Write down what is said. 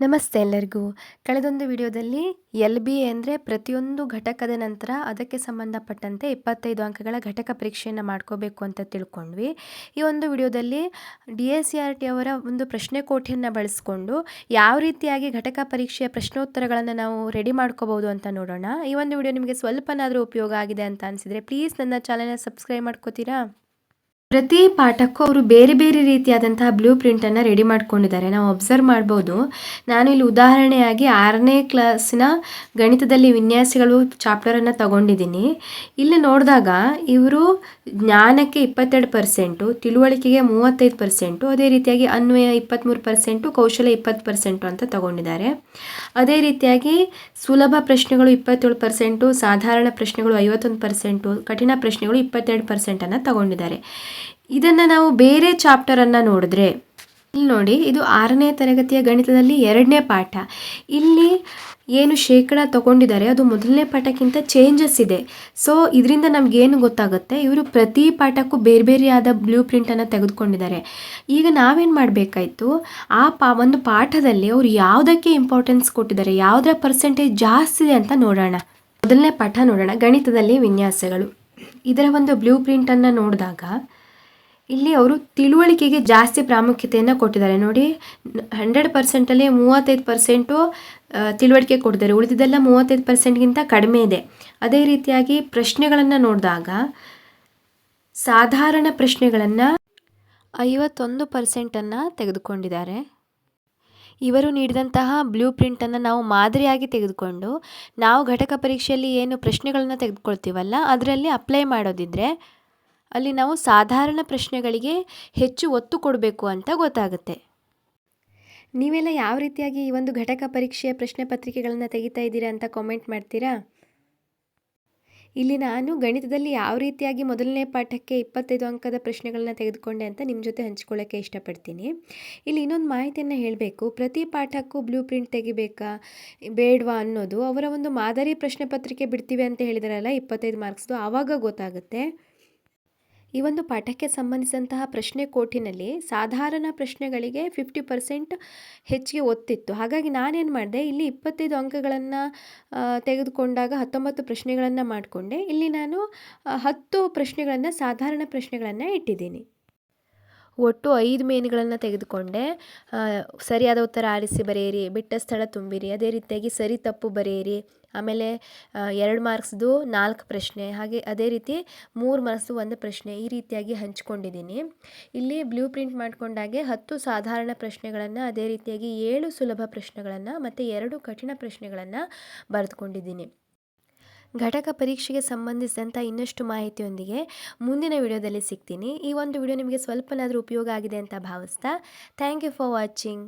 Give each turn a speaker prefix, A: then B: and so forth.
A: ನಮಸ್ತೆ ಎಲ್ಲರಿಗೂ. ಕಳೆದೊಂದು ವಿಡಿಯೋದಲ್ಲಿ ಎಲ್ ಬಿ ಎ ಅಂದರೆ ಪ್ರತಿಯೊಂದು ಘಟಕದ ನಂತರ ಅದಕ್ಕೆ ಸಂಬಂಧಪಟ್ಟಂತೆ ಇಪ್ಪತ್ತೈದು ಅಂಕಗಳ ಘಟಕ ಪರೀಕ್ಷೆಯನ್ನು ಮಾಡ್ಕೋಬೇಕು ಅಂತ ತಿಳ್ಕೊಂಡ್ವಿ. ಈ ಒಂದು ವಿಡಿಯೋದಲ್ಲಿ D S C R T ಅವರ ಒಂದು ಪ್ರಶ್ನೆ ಕೋಠಿಯನ್ನು ಬಳಸ್ಕೊಂಡು ಯಾವ ರೀತಿಯಾಗಿ ಘಟಕ ಪರೀಕ್ಷೆಯ ಪ್ರಶ್ನೋತ್ತರಗಳನ್ನು ನಾವು ರೆಡಿ ಮಾಡ್ಕೋಬೋದು ಅಂತ ನೋಡೋಣ. ಈ ಒಂದು ವಿಡಿಯೋ ನಿಮಗೆ ಸ್ವಲ್ಪನಾದರೂ ಉಪಯೋಗ ಆಗಿದೆ ಅಂತ ಅನಿಸಿದರೆ ಪ್ಲೀಸ್ ನನ್ನ ಚಾನಲ್ನ ಸಬ್ಸ್ಕ್ರೈಬ್ ಮಾಡ್ಕೋತೀರಾ? ಪ್ರತಿ ಪಾಠಕ್ಕೂ ಅವರು ಬೇರೆ ಬೇರೆ ರೀತಿಯಾದಂತಹ ಬ್ಲೂ ಪ್ರಿಂಟನ್ನು ರೆಡಿ ಮಾಡ್ಕೊಂಡಿದ್ದಾರೆ. ನಾವು ಅಬ್ಸರ್ವ್ ಮಾಡ್ಬೋದು. ನಾನು ಇಲ್ಲಿ ಉದಾಹರಣೆಯಾಗಿ ಆರನೇ ಕ್ಲಾಸಿನ ಗಣಿತದಲ್ಲಿ ವಿನ್ಯಾಸಗಳು ಚಾಪ್ಟರನ್ನು ತಗೊಂಡಿದ್ದೀನಿ. ಇಲ್ಲಿ ನೋಡಿದಾಗ ಇವರು ಜ್ಞಾನಕ್ಕೆ ಇಪ್ಪತ್ತೆರಡು ಪರ್ಸೆಂಟು ತಿಳುವಳಿಕೆಗೆ ಮೂವತ್ತೈದು ಪರ್ಸೆಂಟು ಅದೇ ರೀತಿಯಾಗಿ ಅನ್ವಯ ಇಪ್ಪತ್ತ್ಮೂರು ಪರ್ಸೆಂಟು ಕೌಶಲ್ಯ ಇಪ್ಪತ್ತು ಪರ್ಸೆಂಟು ಅಂತ ತಗೊಂಡಿದ್ದಾರೆ. ಅದೇ ರೀತಿಯಾಗಿ ಸುಲಭ ಪ್ರಶ್ನೆಗಳು ಇಪ್ಪತ್ತೇಳು ಪರ್ಸೆಂಟು ಸಾಧಾರಣ ಪ್ರಶ್ನೆಗಳು ಐವತ್ತೊಂದು ಪರ್ಸೆಂಟು ಕಠಿಣ ಪ್ರಶ್ನೆಗಳು ಇಪ್ಪತ್ತೆರಡು ಪರ್ಸೆಂಟನ್ನು ತಗೊಂಡಿದ್ದಾರೆ. ಇದನ್ನು ನಾವು ಬೇರೆ ಚಾಪ್ಟರನ್ನು ನೋಡಿದ್ರೆ, ಇಲ್ಲಿ ನೋಡಿ, ಇದು ಆರನೇ ತರಗತಿಯ ಗಣಿತದಲ್ಲಿ ಎರಡನೇ ಪಾಠ. ಇಲ್ಲಿ ಏನು ಶೇಕಡ ತಗೊಂಡಿದ್ದಾರೆ, ಅದು ಮೊದಲನೇ ಪಾಠಕ್ಕಿಂತ ಚೇಂಜಸ್ ಇದೆ. ಸೊ ಇದರಿಂದ ನಮಗೇನು ಗೊತ್ತಾಗುತ್ತೆ, ಇವರು ಪ್ರತಿ ಪಾಠಕ್ಕೂ ಬೇರೆ ಬೇರೆಯಾದ ಬ್ಲೂ ಪ್ರಿಂಟನ್ನು ತೆಗೆದುಕೊಂಡಿದ್ದಾರೆ. ಈಗ ನಾವೇನು ಮಾಡಬೇಕಾಯಿತು, ಆ ಪಾ, ಒಂದು ಪಾಠದಲ್ಲಿ ಅವರು ಯಾವುದಕ್ಕೆ ಇಂಪಾರ್ಟೆನ್ಸ್ ಕೊಟ್ಟಿದ್ದಾರೆ, ಯಾವುದರ ಪರ್ಸೆಂಟೇಜ್ ಜಾಸ್ತಿ ಇದೆ ಅಂತ ನೋಡೋಣ. ಮೊದಲನೇ ಪಾಠ ನೋಡೋಣ, ಗಣಿತದಲ್ಲಿ ವಿನ್ಯಾಸಗಳು. ಇದರ ಒಂದು ಬ್ಲೂ ಪ್ರಿಂಟನ್ನು ನೋಡಿದಾಗ ಇಲ್ಲಿ ಅವರು ತಿಳುವಳಿಕೆಗೆ ಜಾಸ್ತಿ ಪ್ರಾಮುಖ್ಯತೆಯನ್ನು ಕೊಟ್ಟಿದ್ದಾರೆ. ನೋಡಿ ಹಂಡ್ರೆಡ್ ಪರ್ಸೆಂಟಲ್ಲಿ ಮೂವತ್ತೈದು ಪರ್ಸೆಂಟು ತಿಳುವಳಿಕೆ ಕೊಡ್ತಾರೆ ಉಳಿದಿದ್ದೆಲ್ಲ ಮೂವತ್ತೈದು ಪರ್ಸೆಂಟ್ಗಿಂತ ಕಡಿಮೆ ಇದೆ. ಅದೇ ರೀತಿಯಾಗಿ ಪ್ರಶ್ನೆಗಳನ್ನು ನೋಡಿದಾಗ, ಸಾಧಾರಣ ಪ್ರಶ್ನೆಗಳನ್ನು ಐವತ್ತೊಂದು ಪರ್ಸೆಂಟನ್ನು ತೆಗೆದುಕೊಂಡಿದ್ದಾರೆ. ಇವರು ನೀಡಿದಂತಹ ಬ್ಲೂ ಪ್ರಿಂಟನ್ನು ನಾವು ಮಾದರಿಯಾಗಿ ತೆಗೆದುಕೊಂಡು, ನಾವು ಘಟಕ ಪರೀಕ್ಷೆಯಲ್ಲಿ ಏನು ಪ್ರಶ್ನೆಗಳನ್ನು ತೆಗೆದುಕೊಳ್ತೀವಲ್ಲ, ಅದರಲ್ಲಿ ಅಪ್ಲೈ ಮಾಡೋದಿದ್ರೆ ಅಲ್ಲಿ ನಾವು ಸಾಧಾರಣ ಪ್ರಶ್ನೆಗಳಿಗೆ ಹೆಚ್ಚು ಒತ್ತು ಕೊಡಬೇಕು ಅಂತ ಗೊತ್ತಾಗುತ್ತೆ. ನೀವೆಲ್ಲ ಯಾವ ರೀತಿಯಾಗಿ ಈ ಒಂದು ಘಟಕ ಪರೀಕ್ಷೆಯ ಪ್ರಶ್ನೆ ಪತ್ರಿಕೆಗಳನ್ನು ತೆಗಿತಾ ಇದ್ದೀರಾ ಅಂತ ಕಾಮೆಂಟ್ ಮಾಡ್ತೀರಾ? ಇಲ್ಲಿ ನಾನು ಗಣಿತದಲ್ಲಿ ಯಾವ ರೀತಿಯಾಗಿ ಮೊದಲನೇ ಪಾಠಕ್ಕೆ ಇಪ್ಪತ್ತೈದು ಅಂಕದ ಪ್ರಶ್ನೆಗಳನ್ನ ತೆಗೆದುಕೊಂಡೆ ಅಂತ ನಿಮ್ಮ ಜೊತೆ ಹಂಚ್ಕೊಳ್ಳೋಕ್ಕೆ ಇಷ್ಟಪಡ್ತೀನಿ. ಇಲ್ಲಿ ಇನ್ನೊಂದು ಮಾಹಿತಿಯನ್ನು ಹೇಳಬೇಕು. ಪ್ರತಿ ಪಾಠಕ್ಕೂ ಬ್ಲೂ ಪ್ರಿಂಟ್ ತೆಗಿಬೇಕಾ, ಬೇಡವಾ ಅನ್ನೋದು ಅವರ ಒಂದು ಮಾದರಿ ಪ್ರಶ್ನೆ ಪತ್ರಿಕೆ ಬಿಡ್ತೀವಿ ಅಂತ ಹೇಳಿದಾರಲ್ಲ, ಇಪ್ಪತ್ತೈದು ಮಾರ್ಕ್ಸ್ದು ಆವಾಗ ಗೊತ್ತಾಗುತ್ತೆ. ಈ ಒಂದು ಪಾಠಕ್ಕೆ ಸಂಬಂಧಿಸಿದಂತಹ ಪ್ರಶ್ನೆ ಕೋಟಿನಲ್ಲಿ ಸಾಧಾರಣ ಪ್ರಶ್ನೆಗಳಿಗೆ ಫಿಫ್ಟಿ ಪರ್ಸೆಂಟ್ ಹೆಚ್ಚಿಗೆ ಒತ್ತಿತ್ತು. ಹಾಗಾಗಿ ನಾನೇನು ಮಾಡಿದೆ, ಇಲ್ಲಿ ಇಪ್ಪತ್ತೈದು ಅಂಕಗಳನ್ನು ತೆಗೆದುಕೊಂಡಾಗ ಹತ್ತೊಂಬತ್ತು ಪ್ರಶ್ನೆಗಳನ್ನು ಮಾಡಿಕೊಂಡೆ. ಇಲ್ಲಿ ನಾನು ಹತ್ತು ಪ್ರಶ್ನೆಗಳನ್ನು, ಸಾಧಾರಣ ಪ್ರಶ್ನೆಗಳನ್ನು ಇಟ್ಟಿದ್ದೀನಿ. ಒಟ್ಟು ಐದು ಮೇನುಗಳನ್ನು ತೆಗೆದುಕೊಂಡೆ. ಸರಿಯಾದ ಉತ್ತರ ಆರಿಸಿ ಬರೆಯಿರಿ, ಬಿಟ್ಟ ಸ್ಥಳ ತುಂಬಿರಿ, ಅದೇ ರೀತಿಯಾಗಿ ಸರಿ ತಪ್ಪು ಬರೆಯಿರಿ. ಆಮೇಲೆ ಎರಡು ಮಾರ್ಕ್ಸ್ದು ನಾಲ್ಕು ಪ್ರಶ್ನೆ, ಹಾಗೆ ಅದೇ ರೀತಿ ಮೂರು ಮಾರ್ಕ್ಸ್ದು ಒಂದು ಪ್ರಶ್ನೆ ಈ ರೀತಿಯಾಗಿ ಹಂಚ್ಕೊಂಡಿದ್ದೀನಿ. ಇಲ್ಲಿ ಬ್ಲೂ ಪ್ರಿಂಟ್ ಮಾಡಿಕೊಂಡಾಗೆ ಹತ್ತು ಸಾಧಾರಣ ಪ್ರಶ್ನೆಗಳನ್ನು, ಅದೇ ರೀತಿಯಾಗಿ ಏಳು ಸುಲಭ ಪ್ರಶ್ನೆಗಳನ್ನು ಮತ್ತು ಎರಡು ಕಠಿಣ ಪ್ರಶ್ನೆಗಳನ್ನು ಬರೆದುಕೊಂಡಿದ್ದೀನಿ. ಘಟಕ ಪರೀಕ್ಷೆಗೆ ಸಂಬಂಧಿಸಿದಂಥ ಇನ್ನಷ್ಟು ಮಾಹಿತಿಯೊಂದಿಗೆ ಮುಂದಿನ ವಿಡಿಯೋದಲ್ಲಿ ಸಿಗ್ತೀನಿ. ಈ ಒಂದು ವಿಡಿಯೋ ನಿಮಗೆ ಸ್ವಲ್ಪನಾದರೂ ಉಪಯೋಗ ಆಗಿದೆ ಅಂತ ಭಾವಿಸ್ತಾ, ಥ್ಯಾಂಕ್ ಯು ಫಾರ್ ವಾಚಿಂಗ್.